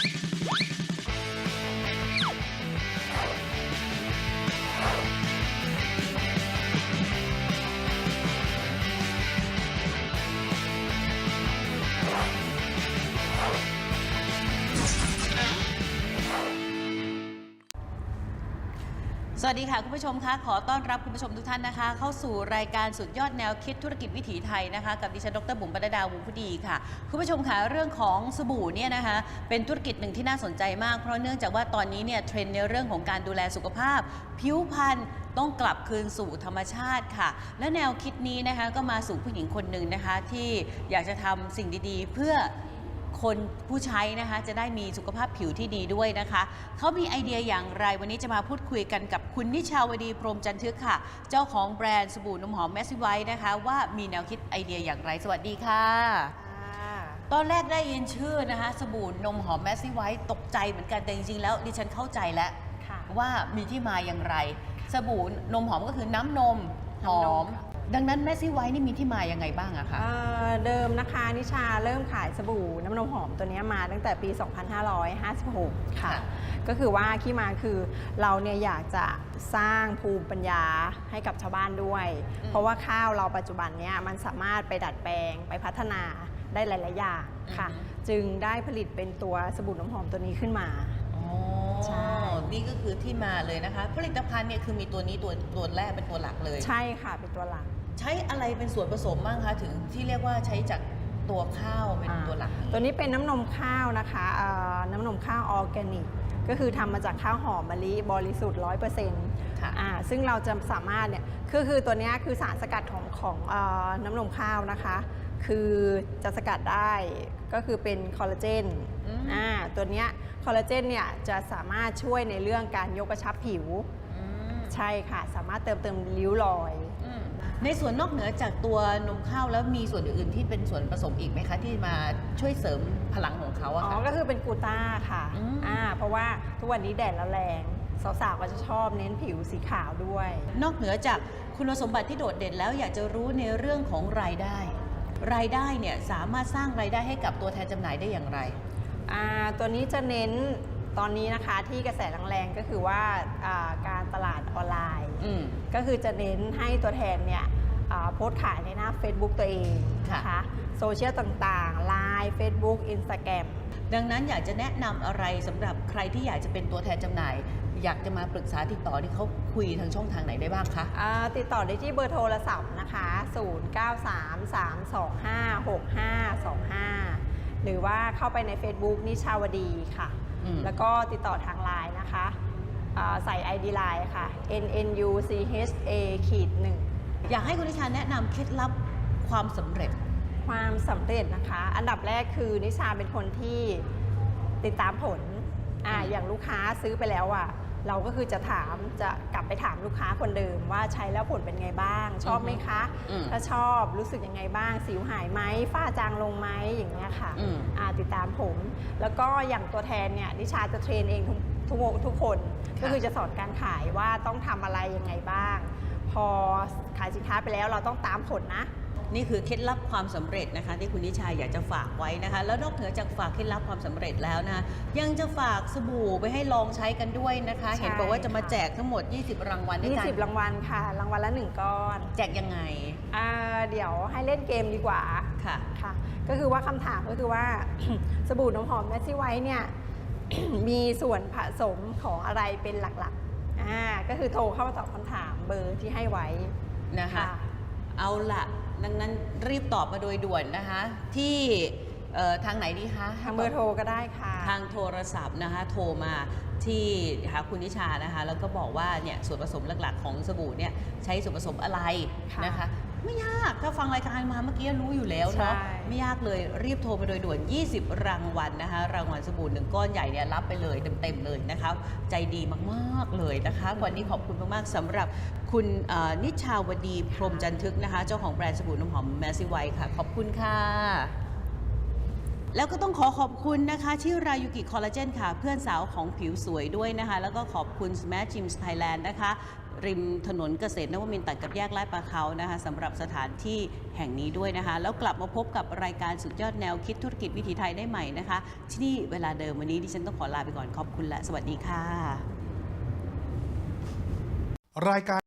you. สวัสดีค่ะ คุณผู้ชมคะขอต้อนรับคุณผู้ชมทุกท่านนะคะ เข้าสู่รายการสุดยอดแนวคิดธุรกิจวิถีไทยนะคะ กับดิฉันดรบุ๋มปนัดาวงผู้ดีค่ะ คุณผู้ชมคะเรื่องของสบู่เนี่ยนะคะ เป็นธุรกิจหนึ่งที่น่าสนใจมาก เพราะเนื่องจากว่าตอนนี้เนี่ยเทรนด์ในเรื่องของการดูแลสุขภาพ ผิวพรรณต้องกลับคืนสู่ธรรมชาติค่ะ และแนวคิดนี้นะคะก็มาสู่ผู้หญิงคนหนึ่งนะคะ ที่อยากจะทำสิ่งดีๆ เพื่อ คนผู้ใช้นะคะจะได้มีสุขภาพผิวที่ดีด้วยนะคะ เขามีไอเดียอย่างไรวันนี้จะมาพูดคุยกันกับคุณนิชาวดีพรหมจันทึกค่ะ เจ้าของแบรนด์สบู่นมหอมแมสซิไวนะคะ ว่ามีแนวคิดไอเดียอย่างไร สวัสดีค่ะ ตอนแรกได้ยินชื่อนะคะ สบู่นมหอมแมสซิไวตกใจเหมือนกันแต่จริงๆแล้วดิฉันเข้าใจแล้วค่ะว่ามีที่มาอย่างไร สบู่นมหอมก็คือน้ำนมหอน้ำนมมค่ะ ดังนั้นแมสซิไวนี่มีที่มายังไงบ้างอะคะ เอ่อเดิมนะคะนิชาเริ่มขายสบู่น้ำนมหอมตัวเนี้ยมาตั้งแต่ปี 2556 ค่ะ ค่ะก็คือว่าที่มาคือเราเนี่ยอยากจะสร้างภูมิปัญญาให้กับชาวบ้านด้วย อืม เพราะว่าข้าวเราปัจจุบันเนี่ยมันสามารถไปดัดแปลงไปพัฒนาได้หลาย ๆ อย่างค่ะ จึงได้ผลิตเป็นตัวสบู่น้ำหอมตัวนี้ขึ้นมา อ๋อใช่ นี่ก็คือที่มาเลยนะคะ ผลิตภัณฑ์เนี่ยคือมีตัวนี้ตัวตัวแรกเป็นตัวหลักเลย ใช่ค่ะเป็นตัวหลัก ใช้อะไรเป็นส่วนผสมบ้างคะถึงที่เรียกว่าใช้จากตัวข้าวเป็นอ่าตัวหลักตัวนี้เป็นน้ำนมข้าวนะคะเอ่อน้ำนมข้าวออร์แกนิก ก็คือทำมาจากข้าวหอมมะลิบริสุทธิ์ร้อยเปอร์เซ็นต์ค่ะอ่าซึ่งเราจะสามารถเนี่ยคือคือตัวเนี้ยคือสารสกัดของของเออน้ำนมข้าวนะคะ คือจะสกัดได้ก็คือเป็นคอลลาเจนอืมอ่าตัวเนี้ยคอลลาเจนเนี่ยจะสามารถช่วยในเรื่องการยกกระชับผิวอืม ใช่ค่ะ สามารถเติมเติมริ้วรอย อืมในส่วนนอกเหนือจากตัวนมข้าวแล้วมีส่วนอื่นๆที่เป็นส่วนผสมอีกไหมคะที่มาช่วยเสริมพลังของเขาอะอ๋อ ค่ะ ก็คือเป็นกูต้าค่ะอืม อ่าเพราะว่าทุกวันนี้แดดแล้วแรง สาวๆก็จะชอบเน้นผิวสีขาวด้วย นอกเหนือจากคุณสมบัติที่โดดเด่นแล้วอยากจะรู้ในเรื่องของรายได้ รายได้เนี่ยสามารถสร้างรายได้ให้กับตัวแทนจำหน่ายได้อย่างไร อ่าตัวนี้จะเน้น ตอนนี้นะคะที่กระแสแรงๆก็คือว่าอ่าการตลาดออนไลน์ อืม ก็คือจะเน้นให้ตัวแทนเนี่ยอ่าโพสต์ขายในหน้า Facebook ตัวเองค่ะนะคะโซเชียลต่างๆ Line Facebook Instagram ดังนั้นอยากจะแนะนำอะไรสำหรับใครที่อยากจะเป็นตัวแทนจำหน่าย อยากจะมาปรึกษาติดต่อที่เขาคุยทางช่องทางไหนได้บ้างคะ อ่าติดต่อได้ที่เบอร์โทรศัพท์นะคะ 0933256525 หรือว่าเข้าไปใน Facebook นิชาวดีค่ะอืม แล้วก็ติดต่อทางไลน์นะคะอ่าใส่ ID ไลน์ค่ะ nnu cha ขีดหนึ่งอยากให้คุณนิชาแนะนำเคล็ดลับความสำเร็จ ความสำเร็จนะคะ อันดับแรกคือนิชาเป็นคนที่ติดตามผลอ่าอืมอย่างลูกค้าซื้อไปแล้วอะ เราก็คือจะถามจะกลับไปถามลูกค้าคนเดิมว่าใช้แล้วผลเป็นไงบ้าง ชอบไหมคะ อืมถ้าชอบรู้สึกยังไงบ้าง สิวหายไหมฝ้าจางลงไหมอย่างเงี้ยค่ะอืม อ่าติดตามผม แล้วก็อย่างตัวแทนเนี่ยนิชาจะเทรนเองทุกทุกทุกคนก็คือจะสอนการขายว่าต้องทำอะไรยังไงบ้าง พอขายสินค้าไปแล้วเราต้องตามผลนะ นี่คือเคล็ดลับความสำเร็จนะคะที่คุณนิชาอยากจะฝากไว้นะคะ แล้วนอกเหนือจากฝากเคล็ดลับความสำเร็จแล้วนะคะยังจะฝากสบู่ไปให้ลองใช้กันด้วยนะคะใช่เห็นบอกว่าจะมาค่ะแจกทั้งหมด 20 รางวัลด้วยกัน20 รางวัลค่ะ รางวัลละ 1 ก้อน แจกยังไงอ่าเดี๋ยวให้เล่นเกมดีกว่าค่ะค่ะ ก็คือว่าคำถามก็คือว่าสบู่น้ำหอมแมสซี่ไวท์เนี่ยมีส่วนผสมของอะไรเป็นหลักๆอ่าก็คือโทรเข้ามาตอบคำถามเบอร์ที่ให้ไว้นะคะค่ะ เอาละดังนั้นรีบตอบมาโดยด่วนนะคะ ที่ เอ่อทางไหนดีคะทางเบอร์โทรก็ได้ค่ะ ทางโทรศัพท์นะคะโทรมาที่หาคุณนิชานะคะ แล้วก็บอกว่าเนี่ยส่วนผสมหลักๆ ของสบู่เนี่ยใช้ส่วนผสมอะไรค่ะนะคะ ไม่ยากถ้าฟังรายการมาเมื่อกี้รู้อยู่แล้วเนาะใช่ ไม่ยากเลยรีบโทรมาโดยด่วน 20 รางวัลนะคะ รางวัลสบู่หนึ่งก้อนใหญ่เนี่ยรับไปเลยเต็มๆเลยนะคะใจดีมากๆเลยนะคะ วันนี้ขอบคุณมากๆสำหรับคุณเอ่อนิชาวดีพรหมจันทึกนะคะ เจ้าของแบรนด์สบู่น้ำหอมแมสซี่ไวค่ะ ขอบคุณค่ะ แล้วก็ต้องขอขอบคุณนะคะที่รายุกิคอลลาเจนค่ะ เพื่อนสาวของผิวสวยด้วยนะคะ แล้วก็ขอบคุณ Smash Gyms Thailand นะคะ ริมถนนเกษตรนวมินทร์ตัดกับแยกลาดปลาเขานะคะสำหรับสถานที่แห่งนี้ด้วยนะคะ แล้วกลับมาพบกับรายการสุดยอดแนวคิดธุรกิจวิถีไทยได้ใหม่นะคะ ที่นี่เวลาเดิมวันนี้ดิฉันต้องขอลาไปก่อนขอบคุณและสวัสดีค่ะ รายการ